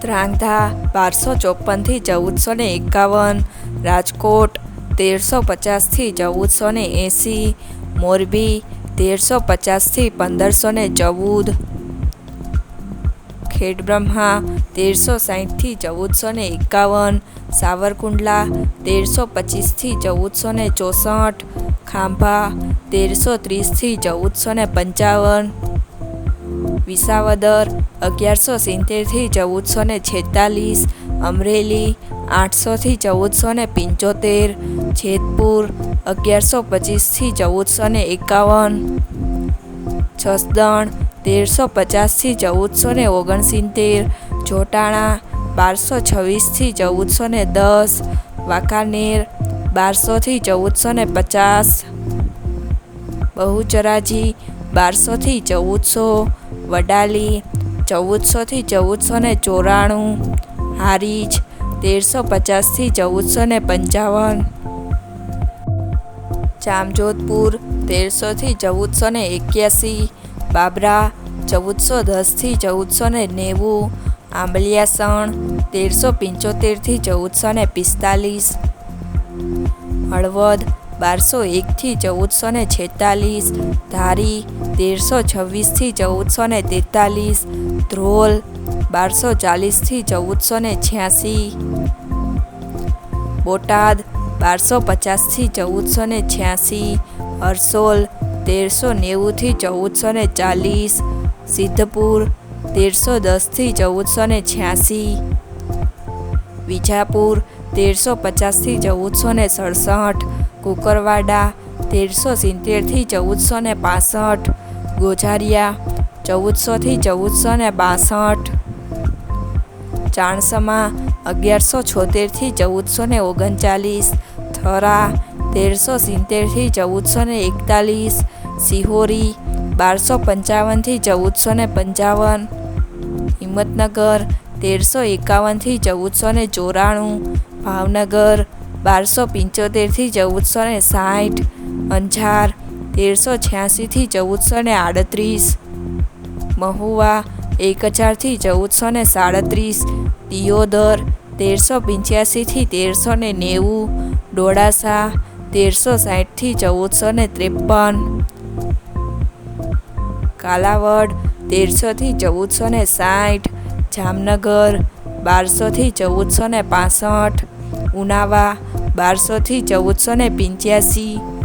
ત્રાંગધા બારસો ચોપનથી ચૌદસો ને એકાવન, રાજકોટ તેરસો પચાસથી ચૌદસો ને એંસી, મોરબી તેરસો પચાસથી પંદરસો ને ચૌદ, ખેડબ્રહ્મા તેરસો સાહીઠથી ચૌદસો ને એકાવન, સાવરકુંડલા તેરસો પચીસથી ચૌદસો ને ચોસઠ, ખાંભા તેરસો ત્રીસથી ચૌદસો ને પંચાવન વિસાવદર અગિયારસો સિત્તેરથી ચૌદસો ને છેતાલીસ, અમરેલી આઠસોથી ચૌદસો ને પંચોતેર, જેતપુર અગિયારસો પચીસથી ચૌદસો ને એકાવન, જસદણ તેરસો પચાસથી ચૌદસો ને ઓગણસિત્તેર જોટાણા બારસો છવ્વીસથી ચૌદસો ને દસ, વાંકાનેર બારસોથી ચૌદસો ને પચાસ, બહુચરાજી બારસોથી ચૌદસો વડાલી ચૌદસોથી ચૌદસો ને ચોરાણું, હારીજ, તેરસો પચાસથી ચૌદસો ને પંચાવન. જામજોધપુર તેરસોથી ચૌદસો ને એક્યાસી. બાબરા, ચૌદસો દસથી ચૌદસો ને નેવું. આંબલિયાસણ, તેરસો પંચોતેરથી ચૌદસો ને પિસ્તાલીસ. હળવદ બારસો એકથી ચૌદસો ને છેતાલીસ, ધારી તેરસો છવ્વીસથી ચૌદસો ને તેતાલીસ, ધ્રોલ બારસો ચાલીસથી ચૌદસો ને છ્યાસી, બોટાદ બારસો પચાસથી ચૌદસો ને છ્યાસી, હરસોલ તેરસો નેવુંથી ચૌદસો ને ચાલીસ, સિદ્ધપુર તેરસો દસથી ચૌદસો ને છ્યાસી, વિજાપુર તેરસો પચાસથી ચૌદસો ને સડસઠ કુકરવાડા, તેરસો સિત્તેરથી ચૌદસો ને પાસઠ. ગોઝારિયા, ચૌદસોથી ચૌદસો ને બાસઠ. ચાણસમા, અગિયારસો છોતેરથી ચૌદસો ને ઓગણચાલીસ. થરા, તેરસો સિત્તેરથી ચૌદસો ને એકતાલીસ. સિહોરી, બારસો પંચાવનથી ચૌદસો ને પંચાવન. હિંમતનગર, તેરસો એકાવનથી ચૌદસો ને ચોરાણું. ભાવનગર બારસો પંચોતેરથી ચૌદસો ને સાઠ, અંજાર, તેરસો છ્યાસીથી ચૌદસો ને આડત્રીસ, મહુવા, એક હજારથી ચૌદસો ને સાડત્રીસ, દિયોદર, તેરસો પંચ્યાસીથી તેરસો ને નેવું, ડોળાસા, તેરસો સાઠથી ચૌદસો ને ત્રેપન, કાલાવડ, તેરસોથી ચૌદસો ને સાઠ, જામનગર, બારસોથી ચૌદસો ને પાસઠ, ઉનાવા બારસોથી ચૌદસો ને પંચ્યાસી.